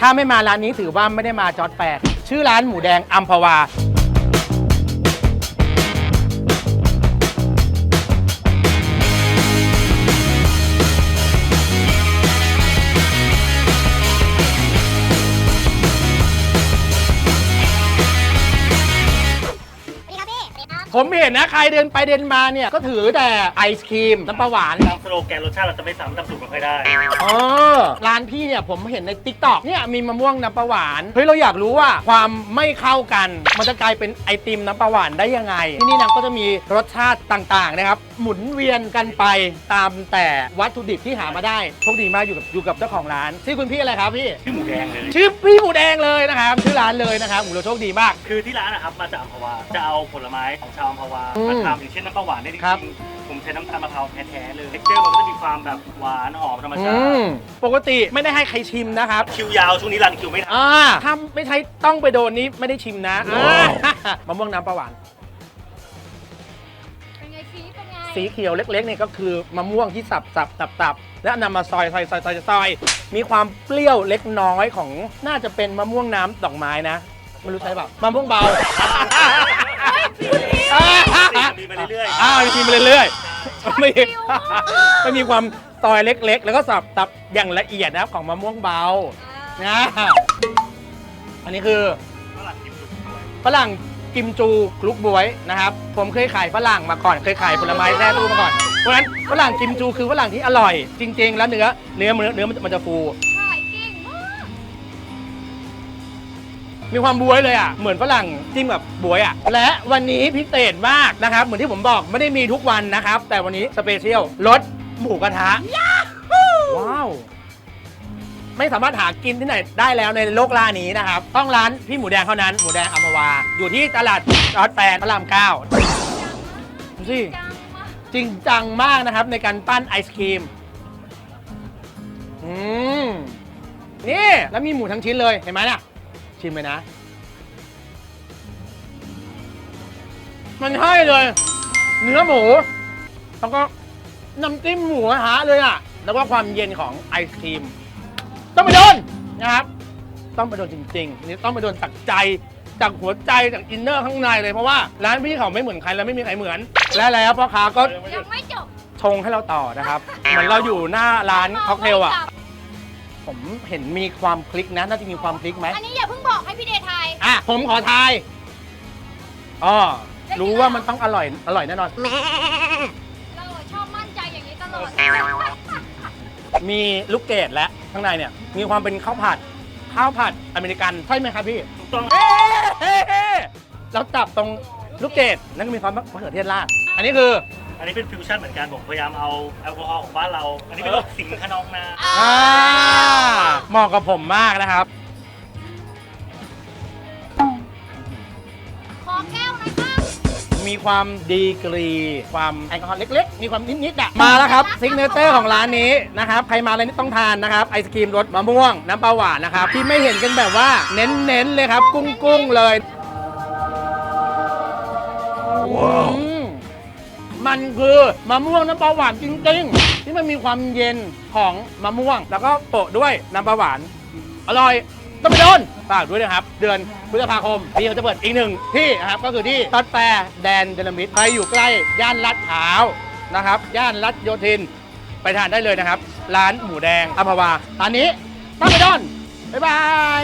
ถ้าไม่มาร้านนี้ถือว่าไม่ได้มาจอดแฟร์ชื่อร้านหมูแดงอัมพวา ผมเห็นนะ ใครเดินไปเดินมาเนี่ย ก็ถือแต่ไอศครีมน้ำปลาหวานตามสโลแกนรสชาติเราจะไม่ซ้ำตามสูตรไม่ค่อยได้อ๋อร้านพี่เนี่ยผมเห็นใน t ิ k t o k เนี่ยมีมะม่วงน้ำปลาหวานเฮ้ยเราอยากรู้ว่าความไม่เข้ากัน มันจะกลายเป็นไอติมน้ำปลาหวานได้ยังไง ที่นี่นะก็จะมีรสชาติต่างๆนะครับ หมุนเวียนกันไปตามแต่วัตถุดิบที่หามาได้โชคดีมากอยู่กับอยู่กับเจ้าของร้านชื่อคุณพี่อะไรครับพี่ ชื่อหมูแดงเลย ชื่อพี่หมูแดงเลยนะครับชื่อร้านเลยนะครับผมเราโชคดีมาก คือที่ร้านนะครับมาจากอัมพวาจะเอาผลไม้ของชาวอัมพวาอืมมาทำอย่างเช่นน้ำปลาหวานได้จริครับ งๆผมใช้น้ำตาลมะพร้าวแท้ๆเลยเท็กเจอร์มันก็จะมีความแบบหวานหอมธรรมอืชาติมปกติไม่ได้ให้ใครชิมนะครับ คิวยาวช่วงนี้รันคิวไม่ทันอ่าถ้าไม่ใช่ต้องไปโดนนี้ไม่ได้ชิมนะอ่ามะม่วงน้ำปลาหวาน เป็นไงสีเป็นไงสีเขียวเล็กๆเนี่ยก็คือมะม่วงที่สับสับสับสับแล้วนำมาซอยซอยซอยซอยซอย มีความเปรี้ยวเล็กน้อยของน่าจะเป็นมะม่วงน้ำดอกไม้นะไม่รู้ใช่เปล่ามะม่วงเบา มีมาเรื่อยๆอ้าวมีมาเรื่อยๆไม่ไม่มีความซอยเล็กๆ แล้วก็สับสับอย่างละเอียดนะครับของมะม่วงเบานะอันนี้คือฝรั่งกิมจูคลุกบวยนะครับ ผมเคยขายฝรั่งมาก่อนเคยขายผลไม้แท้ตู้มาก่อนเพราะฉะนั้นฝรั่งกิมจูคือฝรั่งที่อร่อย จริง ๆ แล้วเนื้อเนื้อเนื้อมันจะฟู มีความบวยเลยอะ เหมือนฝรั่งจิ้มกับบวยอะ และวันนี้พิเศษมากนะครับ เหมือนที่ผมบอกไม่ได้มีทุกวันนะครับ แต่วันนี้สเปเชียลรสหมูกระทะ ว้าว ไม่สามารถหากินที่ไหนได้แล้วในโลกล่านี้นะครับ ต้องร้านพี่หมูแดงเท่านั้น หมูแดงอัมพวา อยู่ที่ตลาดจอร์ดแฟนพระรามเก้าดูสิจังมากจริงจังมากนะครับในการปั้นไอศครีม อืม นี่ แล้วมีหมูทั้งชิ้นเลย เห็นไหมน่ะ ชิมเลยนะ มันให้เลย เนื้อหมู แล้วก็น้ำจิ้มหมูกระทะเลยอะ แล้วก็ความเย็นของไอศครีม ต้องไปโดนนะครับ ต้องไปโดนจริงๆอันนี่ต้องไปโดนจากใจ จากหัวใจ จากอินเนอร์ข้างในเลย เพราะว่าร้านพี่เขาไม่เหมือนใครแล้วไม่มีใครเหมือน และแล้วพ่อค้าก็ยังไม่จบชงให้เราต่อนะครับ เหมือนเราอยู่หน้าร้านค็อกเทลอะ ผมเห็นมีความคลิกนะ น่าจะมีความคลิกไหม อันนี้อย่า ผมขอทายอ๋อรู้ว่ามันต้องอร่อย อร่อยแน่นอน เราชอบมั่นใจอย่างนี้ตลอดมีลูกเกดและข้างในเนี่ย มีความเป็นข้าวผัด ข้าวผัดอเมริกัน ใช่ไหมครับพี่ถูกต้องเอ๊ะเอ๊ะเอ๊ะเราจับตรงลูกเกดนั่นก็มีความมะเขือเทศราดอันนี้คือ อันนี้เป็นฟิวชั่นเหมือนกันผมพยายามเอาแอลกอฮอล์ของบ้านเรา อันนี้เป็นรสสิงห์ขนองนาอ่าเหมาะกับผมมากนะครับ มีความดีกรี ความแอลกอฮอล์เล็กๆ มีความนิดๆอะมาแล้วครับซิกเนเจอร์ของร้านนี้นะครับใครมาร้านนี้ต้องทานนะครับไอศครีมรสมะม่วงน้ำปลาหวานนะครับที่ไม่เห็นกันแบบว่าเน้นๆเลยครับ กุ้งๆเลยอืมมันคือมะม่วงน้ำปลาหวานจริงๆ ที่มันมีความเย็นของมะม่วง แล้วก็โปะด้วยน้ำปลาหวาน อร่อย ต้องไปโดนฝากด้วยนะครับ เดือนพฤษภาคมพี่เขาจะเปิดอีกหนึ่งที่นะครับก็คือที่ตัดแปรแดนเดลมิดใครอยู่ใกล้ย่านลาดพร้าวนะครับย่านรัชโยธินไปทานได้เลยนะครับ ร้านหมูแดงอัมพวาร้านนี้ต้องไปโดนบ๊ายบาย